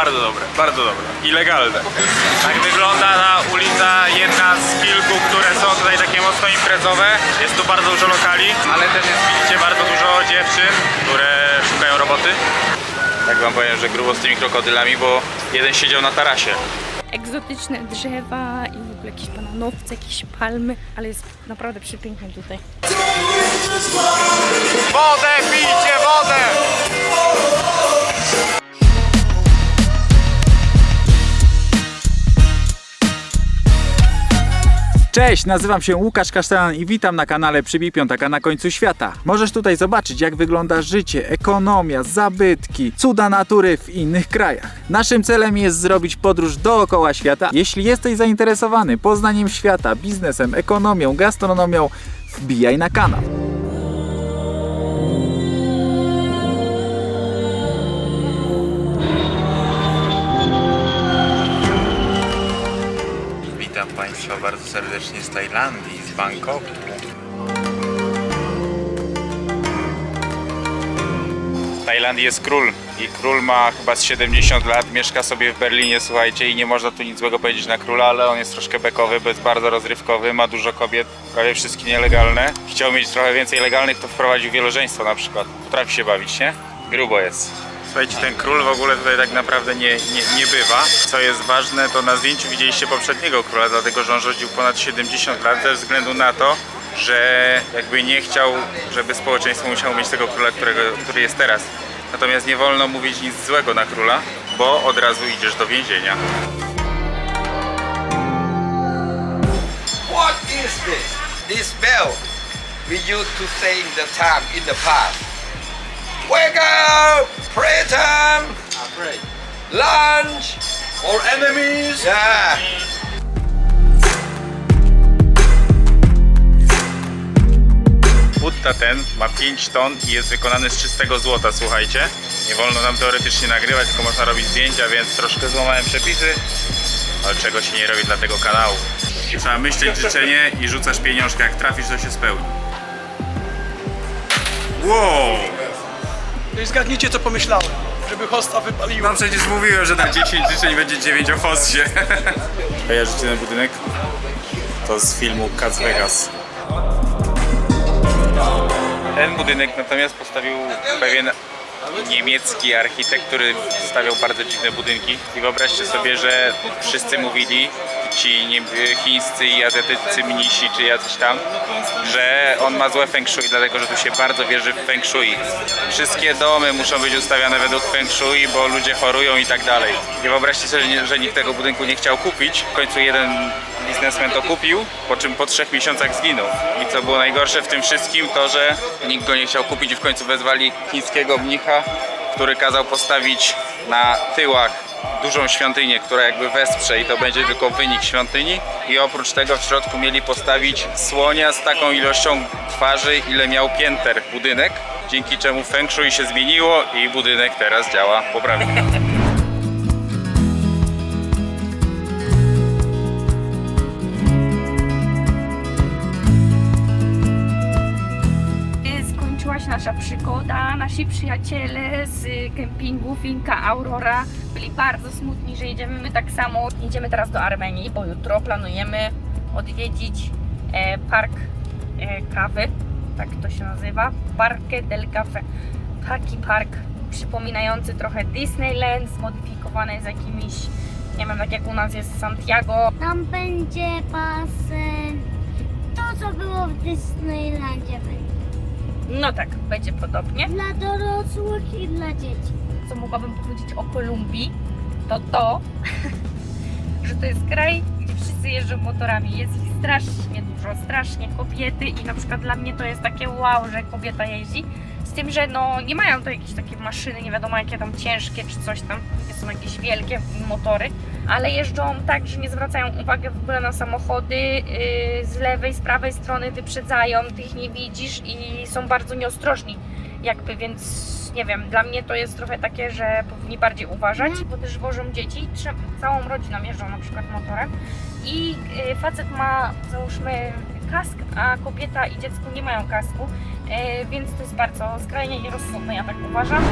Bardzo dobre, bardzo dobre. I legalne. Tak wygląda na ulica, jedna z kilku, które są tutaj takie mocno imprezowe. Jest tu bardzo dużo lokali, ale też jest widzicie bardzo dużo dziewczyn, które szukają roboty. Tak wam powiem, że grubo z tymi krokodylami, bo jeden siedział na tarasie. egzotyczne drzewa i w ogóle jakieś bananowce, jakieś palmy, ale jest naprawdę przepięknie tutaj. Wodę, Cześć, nazywam się Łukasz Kasztelan i witam na kanale Przybij Piątaka na końcu świata. Możesz tutaj zobaczyć jak wygląda życie, ekonomia, zabytki, cuda natury w innych krajach. Naszym celem jest zrobić podróż dookoła świata. Jeśli jesteś zainteresowany poznaniem świata, biznesem, ekonomią, gastronomią, wbijaj na kanał. Bardzo serdecznie z Tajlandii, z Bangkoku. W Tajlandii jest król i król ma chyba z 70 lat, mieszka sobie w Berlinie, słuchajcie, i nie można tu nic złego powiedzieć na króla, ale on jest troszkę bekowy, bo jest bardzo rozrywkowy, ma dużo kobiet, prawie wszystkie nielegalne. Chciał mieć trochę więcej legalnych, to wprowadził wielożeństwo na przykład. Potrafi się bawić, nie? Grubo jest. Słuchajcie, ten król w ogóle tutaj tak naprawdę nie, nie, nie bywa. Co jest ważne, to na zdjęciu widzieliście poprzedniego króla, dlatego że on rządził ponad 70 lat ze względu na to, że jakby nie chciał, żeby społeczeństwo musiało mieć tego króla, którego, który jest teraz. Natomiast nie wolno mówić nic złego na króla, bo od razu idziesz do więzienia. What is this? This bell we used to in the time in the past. Wake up! Pray time! pray. Lunch! Or enemies! Yeah! Buddha ten ma 5 ton i jest wykonany z czystego złota, słuchajcie. Nie wolno nam teoretycznie nagrywać, tylko można robić zdjęcia, więc troszkę złamałem przepisy, ale czego się nie robi dla tego kanału. Trzeba myśleć życzenie i rzucasz pieniążkę, jak trafisz to się spełni. Wow! No i zgadnijcie, co pomyślałem, żeby hosta wypaliło. No przecież mówiłem, że na 10 życzeń będzie 9 o hostie. Kojarzycie ten budynek? To z filmu Cats Vegas. Ten budynek natomiast postawił pewien niemiecki architekt, który stawiał bardzo dziwne budynki. I wyobraźcie sobie, że wszyscy mówili, ci nie, chińscy i azjatyccy mnisi czy jacyś tam, że on ma złe feng shui, dlatego że tu się bardzo wierzy w feng shui. Wszystkie domy muszą być ustawiane według feng shui, bo ludzie chorują i tak dalej. I wyobraźcie sobie, nie- że nikt tego budynku nie chciał kupić. W końcu jeden biznesmen to kupił, po czym po trzech miesiącach zginął. I co było najgorsze w tym wszystkim, to że nikt go nie chciał kupić i w końcu wezwali chińskiego mnicha, który kazał postawić na tyłach dużą świątynię, która jakby wesprze i to będzie tylko wynik świątyni i oprócz tego w środku mieli postawić słonia z taką ilością twarzy, ile miał pięter budynek, dzięki czemu feng shui się zmieniło i budynek teraz działa poprawnie. Się nasza przygoda. Nasi przyjaciele z kempingu Finka Aurora byli bardzo smutni, że jedziemy my tak samo. Jedziemy teraz do Armenii, bo jutro planujemy odwiedzić e, park e, kawy, tak to się nazywa, Parque del Café. Taki park przypominający trochę Disneyland, zmodyfikowany z jakimiś, nie wiem, tak jak u nas jest Santiago, Tam będzie basen. To, co było w Disneylandzie będzie. No tak, będzie podobnie. Dla dorosłych i dla dzieci. co mogłabym powiedzieć o Kolumbii, to to, że to jest kraj, gdzie wszyscy jeżdżą motorami. Jest ich strasznie dużo, strasznie kobiety i na przykład dla mnie to jest takie wow, że kobieta jeździ. Z tym, że no nie mają to jakieś takie maszyny, nie wiadomo jakie tam ciężkie czy coś tam, nie są jakieś wielkie motory, ale jeżdżą tak, że nie zwracają uwagi w ogóle na samochody, yy, z lewej, z prawej strony wyprzedzają, ty ich nie widzisz i są bardzo nieostrożni jakby, więc nie wiem, dla mnie to jest trochę takie, że powinni bardziej uważać, bo też wożą dzieci, całą rodziną jeżdżą na przykład motorem i y, facet ma załóżmy kask, a kobieta i dziecko nie mają kasku, y, więc to jest bardzo skrajnie nierozsądne, ja tak uważam.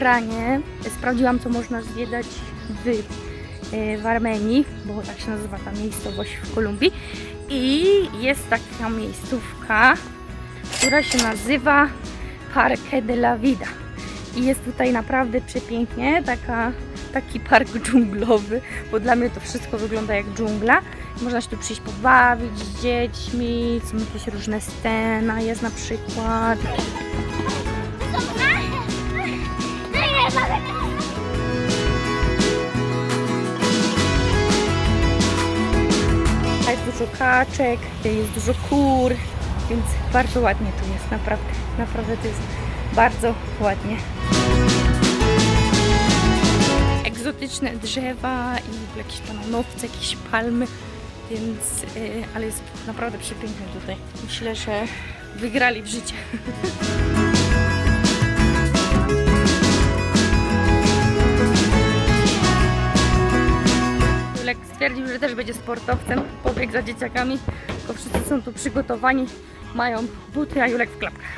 Pranie sprawdziłam, co można zwiedzać w, e, w Armenii, bo tak się nazywa ta miejscowość w Kolumbii. I jest taka miejscówka, która się nazywa Parque de la Vida. I jest tutaj naprawdę przepięknie, taka, taki park dżunglowy, bo dla mnie to wszystko wygląda jak dżungla. Można się tu przyjść pobawić z dziećmi, są jakieś różne scena, jest na przykład Jest dużo kaczek, jest dużo kur, więc bardzo ładnie tu jest, naprawdę. Naprawdę to jest bardzo ładnie. Egzotyczne drzewa i jakieś bananowce, jakieś palmy, więc, yy, ale jest naprawdę przepięknie tutaj. Myślę, że wygrali w życie. stwierdził, że też będzie sportowcem, pobiegł za dzieciakami, tylko wszyscy są tu przygotowani, mają buty, a Julek w klapkach.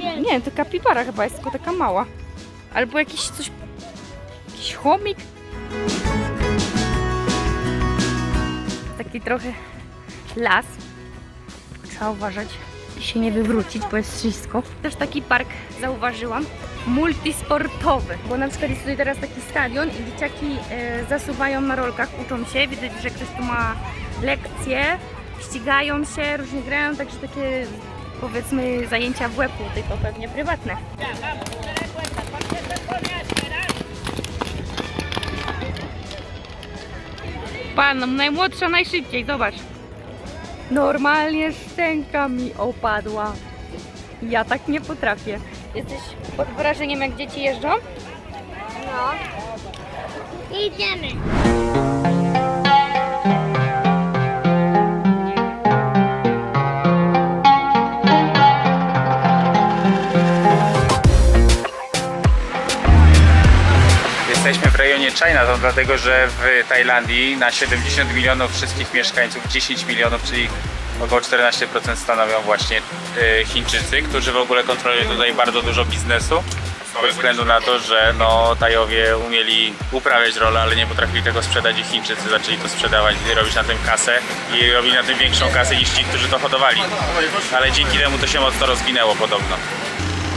Nie, nie, to kapibara chyba jest, tylko taka mała. Albo jakiś coś, jakiś chomik. Taki trochę las. Trzeba uważać, by się nie wywrócić, bo jest ślisko. Też taki park zauważyłam, multisportowy, bo na przykład jest tutaj teraz taki stadion i dzieciaki e, zasuwają na rolkach, uczą się, widać, że ktoś tu ma lekcje, ścigają się, różnie grają, także takie powiedzmy zajęcia w łeku, tylko pewnie prywatne. Pan, najmłodsza najszybciej, zobacz. Normalnie szczęka mi opadła. Ja tak nie potrafię. Jesteś pod wrażeniem, jak dzieci jeżdżą? No. Idziemy. Jesteśmy w rejonie Chinatown, dlatego że w Tajlandii na 70 milionów wszystkich mieszkańców 10 milionów, czyli około 14% stanowią właśnie e, Chińczycy, którzy w ogóle kontrolują tutaj bardzo dużo biznesu. Ze względu na to, że no, Tajowie umieli uprawiać rolę, ale nie potrafili tego sprzedać i Chińczycy zaczęli to sprzedawać i robić na tym kasę i robili na tym większą kasę niż ci, którzy to hodowali. Ale dzięki temu to się mocno rozwinęło podobno.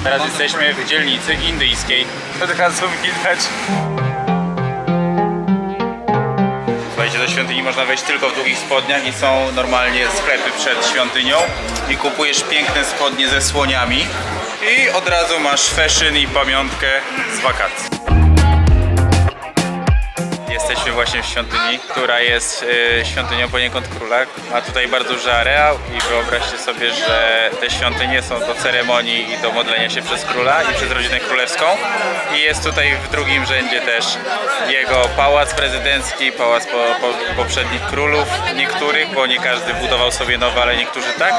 Teraz jesteśmy w dzielnicy indyjskiej. To od razu widać. Słuchajcie, do świątyni można wejść tylko w długich spodniach i są normalnie sklepy przed świątynią i kupujesz piękne spodnie ze słoniami i od razu masz fashion i pamiątkę z wakacji. Jesteśmy właśnie w świątyni, która jest y, świątynią poniekąd króla. Ma tutaj bardzo duży areał i wyobraźcie sobie, że te świątynie są do ceremonii i do modlenia się przez króla i przez rodzinę królewską. I jest tutaj w drugim rzędzie też jego pałac prezydencki, pałac po, po, poprzednich królów, niektórych, bo nie każdy budował sobie nowe, ale niektórzy tak.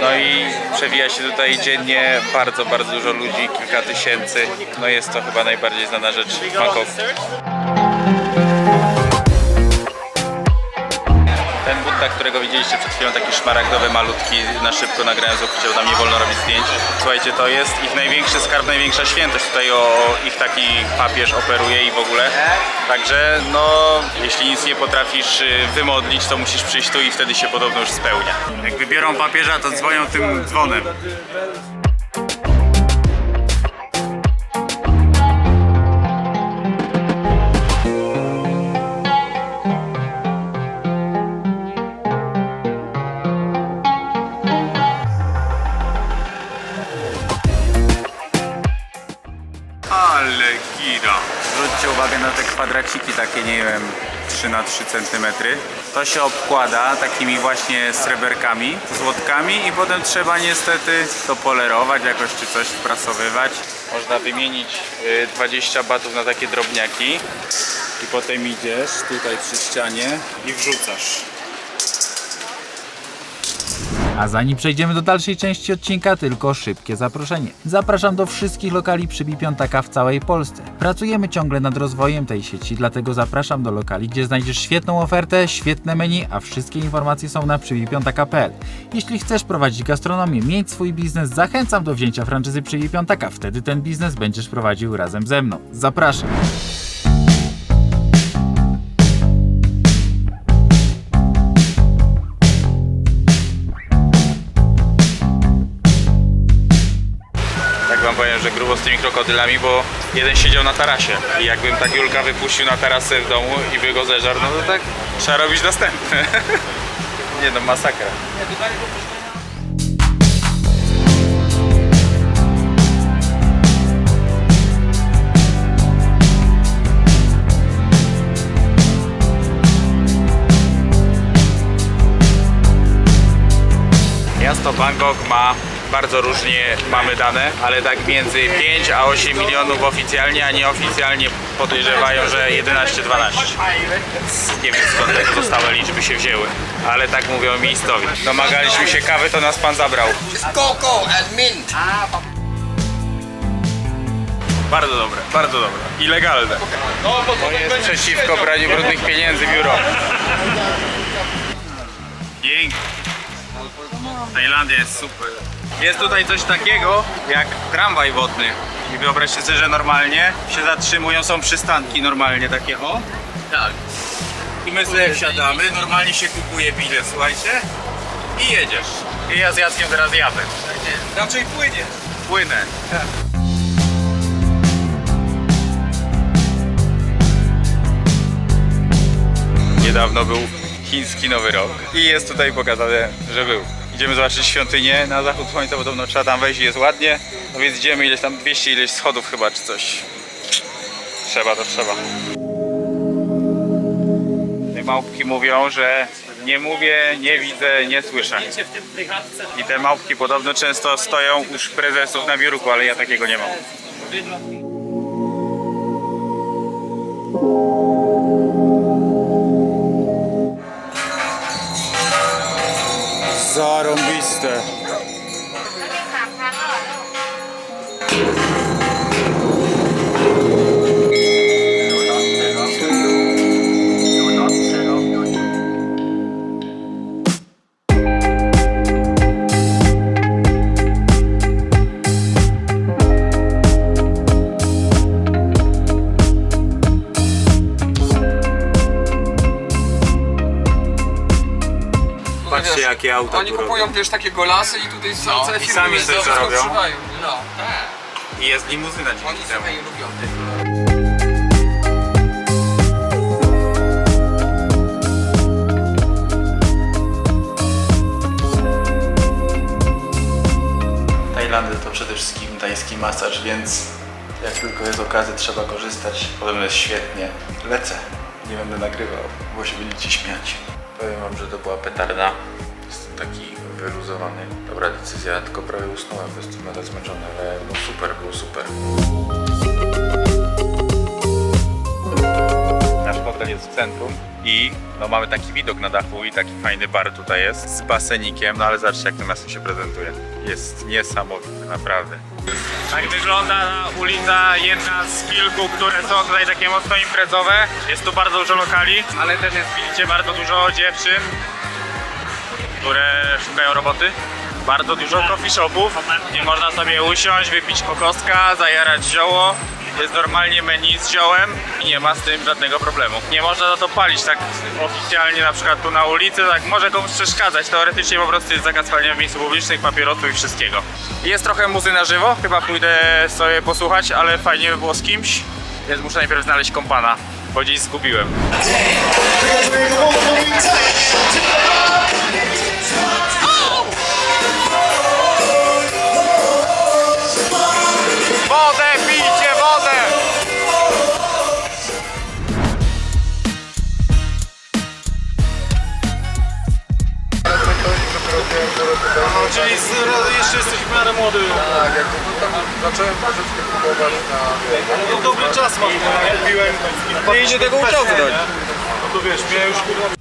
No i przewija się tutaj dziennie bardzo, bardzo dużo ludzi, kilka tysięcy. No jest to chyba najbardziej znana rzecz w Bangkoku. Ten Budda, którego widzieliście przed chwilą, taki szmaragdowy, malutki, na szybko nagrałem z ukrycia, tam nie wolno robić zdjęć. Słuchajcie, to jest ich największy skarb, największa świętość. Tutaj o ich taki papież operuje i w ogóle. Także, no, jeśli nic nie potrafisz y, wymodlić, to musisz przyjść tu i wtedy się podobno już spełnia. Jak wybiorą papieża, to dzwonią tym dzwonem. Kwadraciki takie, nie wiem, 3 na 3 cm. To się obkłada takimi właśnie sreberkami, złotkami i potem trzeba niestety to polerować jakoś czy coś wprasowywać. Można wymienić y, 20 batów na takie drobniaki i potem idziesz tutaj przy ścianie i wrzucasz. A zanim przejdziemy do dalszej części odcinka, tylko szybkie zaproszenie. Zapraszam do wszystkich lokali Przybij Piątaka w całej Polsce. Pracujemy ciągle nad rozwojem tej sieci, dlatego zapraszam do lokali, gdzie znajdziesz świetną ofertę, świetne menu, a wszystkie informacje są na przybijpiątaka.pl. Jeśli chcesz prowadzić gastronomię, mieć swój biznes, zachęcam do wzięcia franczyzy Przybij Piątaka. Wtedy ten biznes będziesz prowadził razem ze mną. Zapraszam. Że grubo z tymi krokodylami, bo jeden siedział na tarasie i jakbym tak Julka wypuścił na tarasę w domu i by go zeżarł, no to tak trzeba robić następny. Nie no, masakra. Miasto Bangkok ma bardzo różnie mamy dane, ale tak między 5 a 8 milionów oficjalnie, a nieoficjalnie podejrzewają, że 11-12. Więc nie wiem skąd te pozostałe liczby się wzięły, ale tak mówią miejscowi. Domagaliśmy się kawy, to nas pan zabrał. It's cocoa and mint. Bardzo dobre, bardzo dobre. I legalne. To jest przeciwko braniu brudnych pieniędzy biuro. Pięknie. Tajlandia jest super. Jest tutaj coś takiego jak tramwaj wodny. I wyobraźcie sobie, że normalnie się zatrzymują, są przystanki normalnie takie o. Tak. I my sobie wsiadamy, normalnie się kupuje bilet, słuchajcie. I jedziesz. I ja z Jackiem teraz jadę. Raczej płynie. Płynę. Niedawno był chiński Nowy Rok i jest tutaj pokazane, że był. Idziemy zobaczyć świątynię na zachód słońca, podobno trzeba tam wejść jest ładnie. No więc idziemy ileś tam 200 ileś schodów chyba czy coś. Trzeba to trzeba. Te małpki mówią, że nie mówię, nie widzę, nie słyszę. I te małpki podobno często stoją u prezesów na biurku, ale ja takiego nie mam. Zarom vi ste auta Oni tu robią. kupują wiesz takie golasy i tutaj są całe i firmy sami sobie wszystko używają. No, tak. I jest limuzyna dzięki Oni temu. sobie lubią. Tajlandia to przede wszystkim tajski masaż, więc jak tylko jest okazja, trzeba korzystać. Podobno jest świetnie. Lecę. Nie będę nagrywał, bo się będziecie śmiać. Powiem wam, że to była petarda. Taki wyluzowany. Dobra decyzja, tylko prawie usnąłem, bo jestem nadal zmęczony, ale no super, było super. Nasz hotel jest w centrum i no, mamy taki widok na dachu i taki fajny bar tutaj jest z basenikiem, no ale zobaczcie jak to miasto się prezentuje. Jest niesamowite, naprawdę. Tak wygląda ulica, jedna z kilku, które są tutaj takie mocno imprezowe. Jest tu bardzo dużo lokali, ale też jest widzicie bardzo dużo dziewczyn, które szukają roboty. Bardzo dużo coffee shopów, gdzie można sobie usiąść, wypić kokostka, zajarać zioło. Jest normalnie menu z ziołem i nie ma z tym żadnego problemu. Nie można za to palić tak oficjalnie na przykład tu na ulicy, tak może komuś przeszkadzać. Teoretycznie po prostu jest zakaz palenia w miejscu publicznych, papierosów i wszystkiego. Jest trochę muzy na żywo, chyba pójdę sobie posłuchać, ale fajnie by było z kimś. Więc muszę najpierw znaleźć kompana, bo gdzieś zgubiłem. Zacząłem troszeczkę kupować na... No dobry czas mam, kupiłem... Nie idzie tego uciągnąć. No to wiesz, mnie już kurwa